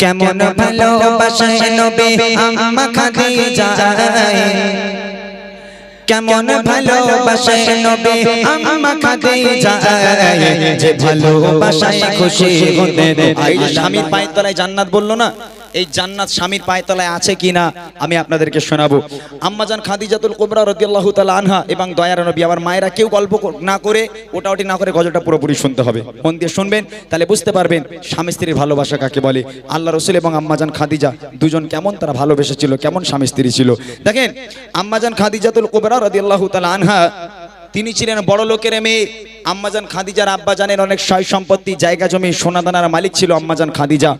কেমন ভালোবাসায় নবী? আম্মা খাদিজা কেমন ভালোবাসায় নবী? আম্মা খাদিজা যে ভালোবাসায় খুশি। আমি পায়ের তলায় জান্নাত বলল না? এই জান্নাত স্বামীর পায়ের তলায় আছে কিনা আমি আপনাদেরকে শোনাবো। আম্মাজান খাদিজাতুল কোবরা রাদিয়াল্লাহু তাআলা আনহা এবং দয়ার নবী, আমার মায়েরা কেউ গল্প না করে, ওটা ওটি না করে গজলটা পুরোপুরি শুনতে হবে। মন দিয়ে শুনবেন, তাহলে বুঝতে পারবেন স্বামী স্ত্রীর ভালোবাসা কাকে বলে। আল্লাহ রসুল এবং আম্মাজান খাদিজা দুজন কেমন তারা ভালোবেসেছিল, কেমন স্বামী স্ত্রী ছিল। দেখেন আম্মাজান খাদিজাতুল কোবরা রাদিয়াল্লাহু তাআলা আনহা তিনি ছিলেন বড় লোকের মেয়ে। আম্মাজান খাদিজার আব্বা জানেন অনেক সয় সম্পত্তি, জায়গা জমি, সোনাদানার মালিক ছিল আম্মাজান খাদিজা।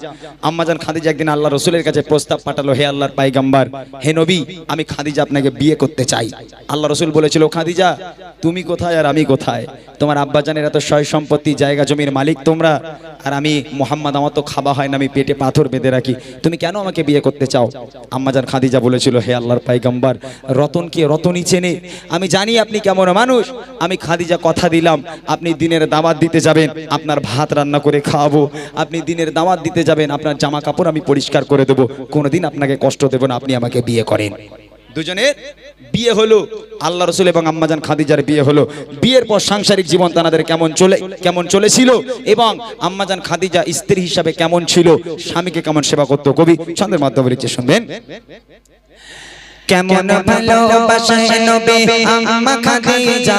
আম্মাজান খাদিজা একদিন আল্লাহ রসুলের কাছে প্রস্তাব পাঠালো, হে আল্লাহর পাইগাম্বার, হে নবী, আমি খাদিজা আপনাকে বিয়ে করতে চাই। আল্লাহ রসুল বলেছিল, খাদিজা, তুমি কোথায় আর আমি কোথায়? তোমার আব্বা জানের এত সয় সম্পত্তি, জায়গা জমির মালিক তোমরা, আর আমি মোহাম্মদ, আমার তো খাওয়া হয় না, আমি পেটে পাথর বেঁধে রাখি। তুমি কেন আমাকে বিয়ে করতে চাও? আম্মাজান খাদিজা বলেছিল, হে আল্লাহর পাইগাম্বার, রতনকে রতনই চেনে। আমি জানি আপনি কেমন মানুষ আমি খাদিজা কথা দিলাম, আপনি দিনের দাওয়াত দিতে যাবেন, আপনার ভাত রান্না করে খাওয়াবো, আপনি দিনের দাওয়াত দিতে যাবেন, আপনার জামা কাপড় আমি পরিষ্কার করে দেবো, কোনোদিন আপনাকে কষ্ট দেবো না, আপনি আমাকে বিয়ে করেন। দুজনের বিয়ে হলো, আল্লাহ রসুল এবং আম্মাজান খাদিজার বিয়ে হলো। বিয়ের পর সাংসারিক জীবন তাদের কেমন চলে, কেমন চলেছিল এবং আম্মাজান খাদিজা স্ত্রী হিসাবে কেমন ছিল, স্বামীকে কেমন সেবা করতো কবি, ছন্দের মাধ্যমে শুনবেন? কেমন ভালোবাসায় নবী? আম্মা খাদিজা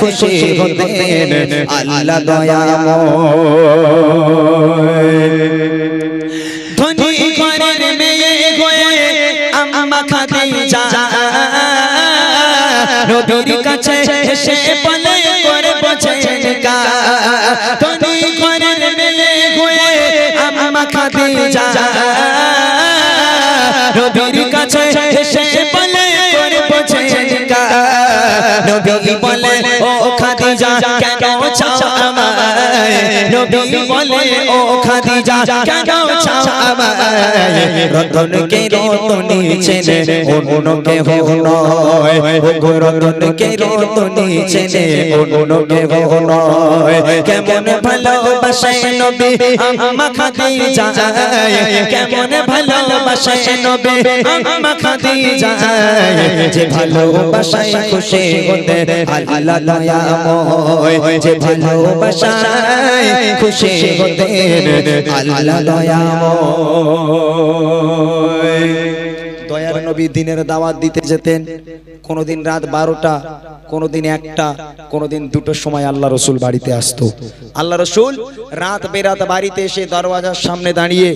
খুশি হতেন আল্লাহ দয়াময়। ধনী ঘরের মেয়ে হয়ে আম্মা খাদিজা। কাছে এসে বলে করে বোঝেন গা ধনী খাদিজা কেন চাও আমায়? নবী বলে ও খাদিজা কেন চাও আমায়? রতনকে রতনী চেনে অন্য কেহ নয়। গো রতনকে রতনী চেনে অন্য কেহ নয়। কেমন ভালোবাসায় নবী? আম্মা খাদিজা। কেমন ভালোবাসায় নবী? আম্মা খাদিজা। যে ভালোবাসায় খুশি হতে আল্লাহ দয়াময় যে ভালোবাসায় খুশি হতে আল্লাহ দয়াময়। দয়ার নবী দিনের দাওয়াত দিতে যেতেন। কোনোদিন রাত বারোটা, কোনোদিন একটা, কোনোদিন দুটোর সময় আল্লাহ রসুল বাড়িতে আসতো। আল্লাহ রসুল রাত বেরাত বাড়িতে এসে দরওয়াজার সামনে দাঁড়িয়ে,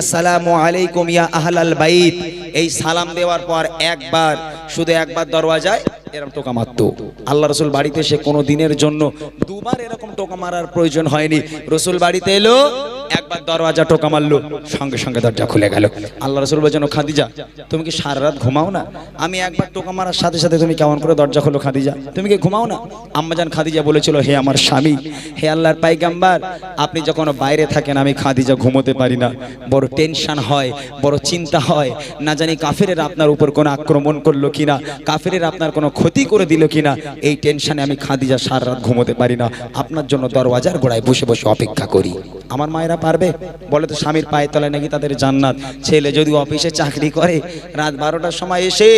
আসসালামু আলাইকুম ইয়া আহলাল বাইত। এই সালাম দেওয়ার পর একবার, শুধু একবার দরওয়াজায় এরকম টোকা মারতো। আল্লাহ রসুল বাড়িতে এসে কোনো দিনের জন্য দুবার এরকম টোকা মারার প্রয়োজন হয়নি। রসুল বাড়িতে এলো, একবার দরওয়াজা টোকা মারলো, সঙ্গে সঙ্গে দরজা খুলে গেল। আল্লাহ রসুল বলছেন "ও খাদিজা, তুমি কি সারা রাত ঘুমাও না? আমি একবার টোকা মারার সাথে সাথে তুমি কেমন করে দরজা খোলো খাদিজা? তুমি কি ঘুমাও না? আম্মাজান খাদিজা বলেছিল, হে আমার স্বামী, হে আল্লাহর পাইগাম্বার, আপনি যখন বাইরে থাকেন, আমি খাদিজা ঘুমোতে পারি না। বড় টেনশন হয়, বড় চিন্তা হয়। না জানি কাফেরের আপনার উপর কোনো আক্রমণ করল কিনা। কাফেরের আপনার কোনো ক্ষতি করে দিল কিনা, এই টেনশনে আমি খাদিজা সারা রাত ঘুমোতে পারি না। আপনার জন্য দরওয়াজার গোড়ায় বসে বসে অপেক্ষা করি। আমার মায়েরা পারবে? বলে তো স্বামীর পায়ে তলায় নাকি তাদের জান্নাত। ছেলে যদি অফিসে চাকরি করে, রাত বারোটার সময় এসে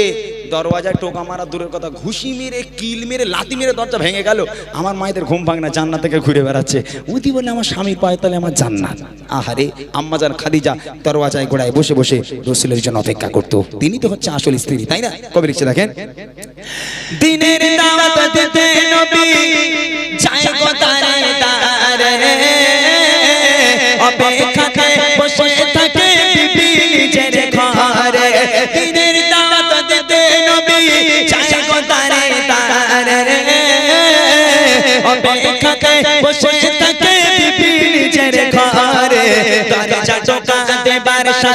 দরওয়াজায় টোকা মারা দূরের কথা, ঘুষি মেরে, কিল মেরে লাতি মেরে দরজা ভেঙে গেল। আমার মায়েদের ঘুম ভাঙ না, জান্নাত থেকে ঘুরে বেড়াচ্ছে। উদি বলে আমার স্বামীর পায়ের তলে আমার জান্নাত। আহারে, আম্মাজান খাদিজা দরওয়াজায় গোড়ায় বসে বসে রসুলের জন্য অপেক্ষা করতো। তিনি তো হচ্ছে আসল স্ত্রী, তাই না? কবে লিখছে দেখেন? দিনের বসে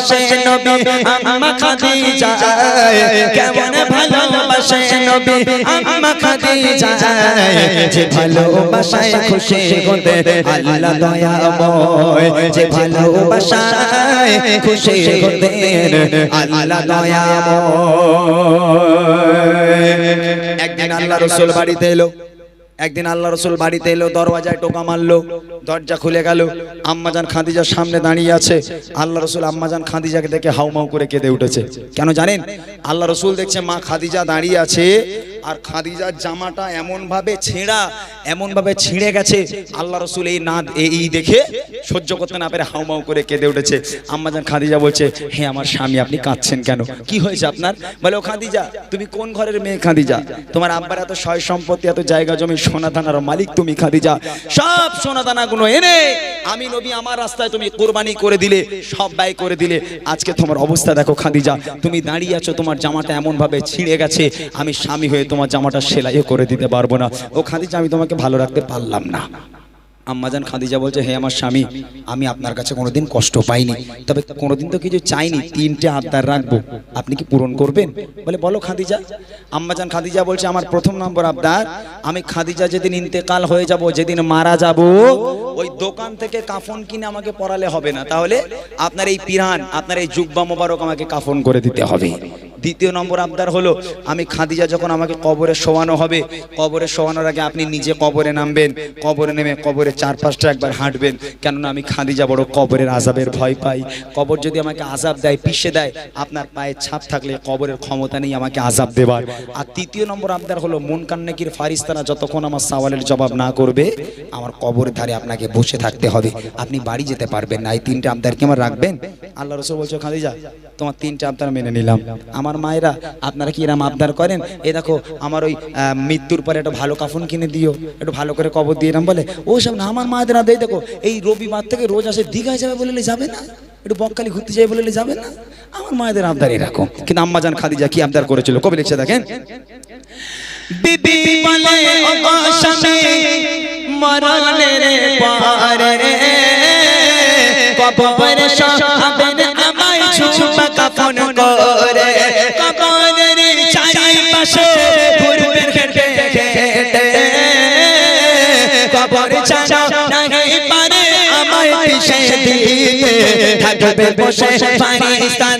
ভালোবাসে নবী আম্মা খাদিজা। কেমন ভালোবাসে নবী আম্মা খাদিজা। যে ভালোবাসায় খুশি হতে আল্লাহ দয়াময়। যে ভালোবাসায় খুশি হতে আল্লাহ দয়াময়। একদিন আল্লাহ রসুল বাড়িতে এলো। একদিন আল্লাহ রসুল বাড়িতে এলো, দরওয়াজায় টোকা মারলো, দরজা খুলে গেল, আম্মাজান খাদিজার সামনে দাঁড়িয়ে আছে। আল্লাহ রসুল আম্মাজান খাদিজাকে দেখে হাউমাউ করে কেঁদে উঠেছে। কেন জানেন? আল্লাহ রসুল দেখছে মা খাদিজা দাঁড়িয়ে আছে, আর খাদিজার জামাটা এমনভাবে ছেঁড়া এমন ভাবে ছিঁড়ে গেছে। আল্লাহ রসুল এই না এই দেখে সহ্য করতে না পেরে হাউমাউ করে কেঁদে উঠেছে। আম্মাজান খাদিজা বলছে, হে আমার স্বামী, আপনি কাঁদছেন কেন? কি হয়েছে আপনার? বলে, ও খাদিজা, তুমি কোন ঘরের মেয়ে খাদিজা? তোমার আব্বার এত সয় সম্পত্তি, এত জায়গা জমি, সোনা দানার মালিক তুমি খাদিজা। সব সোনা দানাগুলো এনে আমি নবী, আমার রাস্তায় তুমি কোরবানি করে দিলে, সব ব্যয় করে দিলে। আজকে তোমার অবস্থা দেখো খাদিজা, তুমি দাঁড়িয়ে আছো, তোমার জামাটা এমন ভাবে ছিঁড়ে গেছে, আমি স্বামী হয়ে তোমার জামাটা সেলাইও করে দিতে পারব না। ও খাদিজা, আমি তোমাকে ভালো রাখতে পারলাম না। আম্মাজান খাদিজা বলছে, হে আমার স্বামী, আমি আপনার কাছে কোনোদিন কষ্ট পাইনি। তবে কোনোদিন তো কিছু চাইনি। তিনটে আবদার রাখব। আপনি কি পূরণ করবেন? বলে, বলো খাদিজা। আম্মাজান খাদিজা বলছে, আমার প্রথম নম্বর আবদার, আমি খাদিজা যেদিন ইন্তেকাল হয়ে যাব, যেদিন মারা যাব, ওই দোকান থেকে কাফন কিনে আমাকে পড়ালে হবে না। তাহলে আপনার এই পিরান, আপনার এই জুব্বা মোবারক আমাকে কাফন করে দিতে হবে। দ্বিতীয় নম্বর আবদার হলো, আমি খাদিজা যখন আমাকে কবরে শোয়ানো হবে, কবরে শোয়ানোর আগে আপনি নিজে কবরে নামবেন, কবরে নেমে কবরে চার পাঁচটা একবার হাঁটবেন। কেননা আমি খাদিজা বড় কবরের আজাবের ভয় পাই। কবর যদি আমাকে আজাব দেয়, পিষে দেয়, আপনার পায়ে ছাপ থাকলে কবরের ক্ষমতা নেই আমাকে আজাব দেবার। আর তৃতীয় নম্বর আবদার হলো মন কান্নাকির ফারিস্তানা যতক্ষণ আমার সওয়ালের জবাব না করবে, আমার কবরের ধারে আপনাকে বসে থাকতে হবে। আপনি বাড়ি যেতে পারবেন না। এই তিনটে আবদার কি আমার রাখবেন? আল্লাহ রসুল বলছো, খাদিজা, তোমার তিনটে আবদার মেনে নিলাম। আমার মায়েরা, আপনারা কি এরম আবদার করেন? এই দেখো, আমার ওই মৃত্যুর পরে একটা ভালো কাফন কিনে দিও, একটু ভালো করে কবর দিয়ে এরম বলে। ও সব না, আমার মায়েদের না দেয় দেখো, এই রবিবার থেকে রোজ আসে, দীঘায় যাবে বলে যাবে না, একটু বকখালি ঘুরতে যাবে বলে যাবে না। আমার মায়েদের আবদার এরকম। কিন্তু আম্মা আম্মাজান খাদিজা কি আবদার করেছিল? কবে লিখছে, দেখেন। বিবি বলে, ও পরে কবরে সহাবেন আমায় ছুপা কাফন করে। থাকবে বসে পাকিস্তান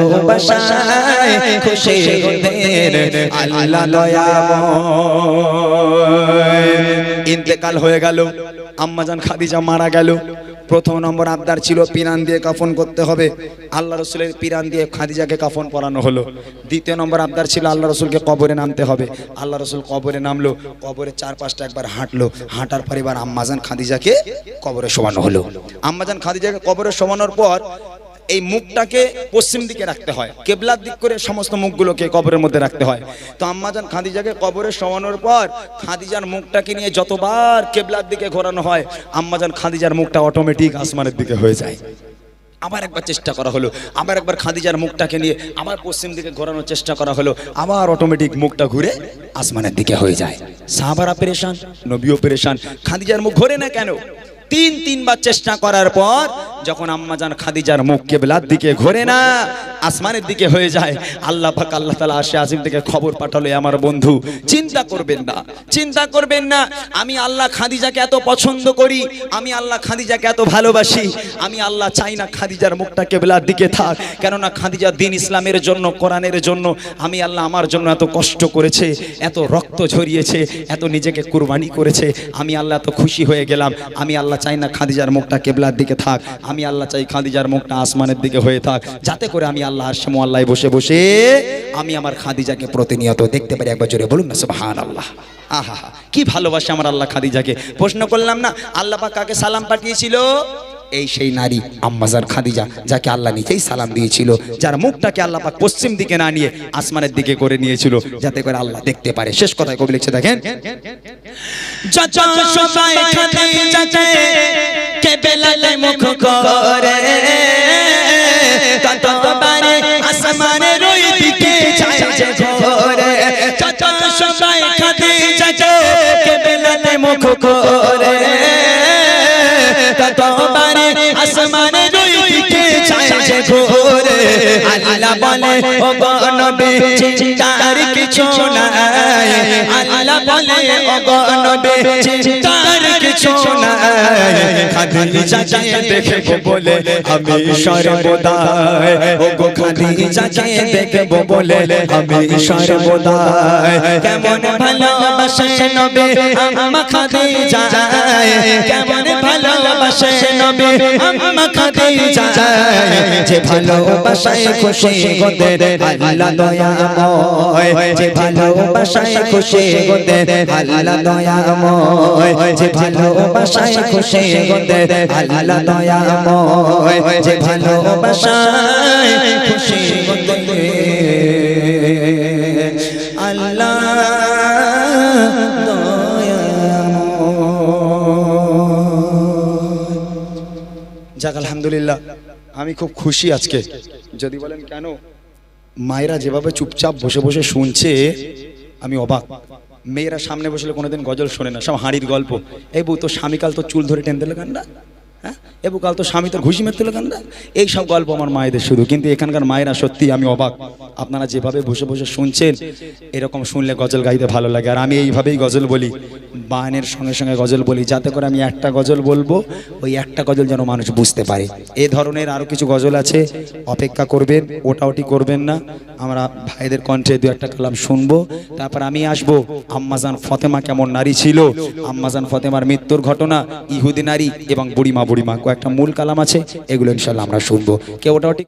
ভালোবাসায় খুশি আল্লাহ দয়াময়। ইন্তেকাল হয়ে গেল আম্মাজান খাদিজা মারা গেল। প্রথম নম্বর আবদার ছিল পিরান দিয়ে কাফন করতে হবে। আল্লাহ রসুলের পিরান দিয়ে খাদিজাকে কাফন পরানো হলো। দ্বিতীয় নম্বর আবদার ছিল আল্লাহ রসুলকে কবরে নামতে হবে। আল্লাহ রসুল কবরে নামলো কবরে চার পাঁচটা একবার হাঁটলো। হাঁটার পর এবার আম্মাজান খাদিজাকে কবরে শোয়ানো হলো। আম্মাজান খাদিজাকে কবরে শোয়ানোর পর এই মুখটাকে পশ্চিম দিকে রাখতে হয়, কেবলার দিক করে সমস্ত মুখগুলোকে কবরের মধ্যে রাখতে হয়। তো আম্মাজান খাদিজাকে কবরে শোয়ানোর পর খাদিজার মুখটাকে নিয়ে যতবার কেবলার দিকে ঘোরানো হয়, আম্মাজান খাদিজার মুখটা অটোমেটিক আসমানের দিকে হয়ে যায়। আবার একবার চেষ্টা করা হলো, আবার একবার খাদিজার মুখটাকে নিয়ে আবার পশ্চিম দিকে ঘোরানোর চেষ্টা করা হলো, আবার অটোমেটিক মুখটা ঘুরে আসমানের দিকে হয়ে যায়। সাহাবারা পেরেশান, নবীও পেরেশান, খাদিজার মুখ ঘোরে না কেন? তিন, তিনবার চেষ্টা করার পর যখন আম্মাজান খাদিজার মুখ কেবলার দিকে ঘোরে না, আসমানের দিকে হয়ে যায়, আল্লাহ পাক, আল্লাহ তালা আসে আজিম থেকে খবর পাঠালো আমার বন্ধু, চিন্তা করবেন না, চিন্তা করবেন না, আমি আল্লাহ খাদিজাকে এত পছন্দ করি, আমি আল্লাহ খাদিজাকে এত ভালোবাসি, আমি আল্লাহ চাই না খাদিজার মুখটা কেবলার দিকে থাক, কেননা খাদিজা দিন ইসলামের জন্য, কোরআনের জন্য, আমি আল্লাহ আমার জন্য এত কষ্ট করেছে, এত রক্ত ঝরিয়েছে, এত নিজেকে কুরবানি করেছে, আমি আল্লাহ এত খুশি হয়ে গেলাম, আমি আল্লাহ চাই না খাদিজার মুখটা কেবলার দিকে থাক। আমি আল্লাহ চাই খাদিজার মুখটা আসমানের দিকে হয়ে থাক। যাতে করে আমি আল্লাহ আসমু আল্লাহ বসে বসে আমি আমার খাদিজাকে প্রতিনিয়ত দেখতে পারি। একবার জোরে বলুন না সুবহান আল্লাহ আহা, কি ভালোবাসে আমার আল্লাহ খাদিজাকে। প্রশ্ন করলাম না, আল্লাহ কাকে সালাম পাঠিয়েছিল? এই সেই নারী আম্মাজার খাদিজা, যাকে আল্লাহ নিজেই সালাম দিয়েছিল, যার মুখটাকে আল্লাহ পাক পশ্চিম দিকে না নিয়ে আসমানের দিকে করে নিয়েছিল, যাতে করে আল্লাহ দেখতে পারে। শেষ কথায় কবি লিখছে, দেখেন মুখ করে মুখ করে আল্লাহ গো নবী চিন্তার কিছু নাই। আল্লাহ বলে ও গনবে চিন্তার কিছু নাই। খাদিজাকে দেখব বলে আমি সর্বদা ও গো খাদিজাকে দেখব বলে আমি সর্বদা কেমন ভালোবাসে নবে? আম্মা খাদিজা কেমন ভালোবাসে নবে? আম্মা খাদিজা যে ভালোবাসায় খুশি গোদের আল্লাহ দয়াময় যে ভালোবাসায় খুশি গোদের আল্লাহ দয়াময় যে ভালোবাসায় খুশি গোদের আল্লাহ দয়াময় যে ভালোবাসায় খুশি আল্লাহ যাক, আলহামদুলিল্লাহ, আমি খুব খুশি আজকে। যদি বলেন কেন, মায়েরা যেভাবে চুপচাপ বসে বসে শুনছে, আমি অবাক। মেয়েরা সামনে বসলে কোনোদিন গজল শোনে না, সব হাঁড়ির গল্প। এই বউ তো স্বামীকাল তো চুল ধরে টেন দিলে কান্ডা হ্যাঁ? এবু কাল তো স্বামী তো ঘুষি মেরতে কান্দা এই সব গল্প আমার মায়েদের শুধু, কিন্তু এখানকার মায়েরা সত্যি আমি অবাক। আপনারা যেভাবে বসে বসে শুনছেন, এরকম শুনলে গজল গাইতে ভালো লাগে, আর আমি এইভাবেই গজল বলি। বায়নের সঙ্গে সঙ্গে গজল বলি, যাতে করে আমি একটা গজল বলব, ওই একটা গজল যেন মানুষ বুঝতে পারে। এ ধরনের আরও কিছু গজল আছে, অপেক্ষা করবেন ওটা ওটি করবেন না। আমরা ভাইদের কণ্ঠে দু একটা কালাম শুনব। তারপর আমি আসব, আম্মাজান ফতেমা কেমন নারী ছিল? আম্মাজান ফতেমার মৃত্যুর ঘটনা, ইহুদি নারী এবং বুড়িমা বুড়িমা, কয়েকটা মূল কালাম আছে, এগুলো ইনশাল্লাহ আমরা শুনব। কেউ ওটা ওটি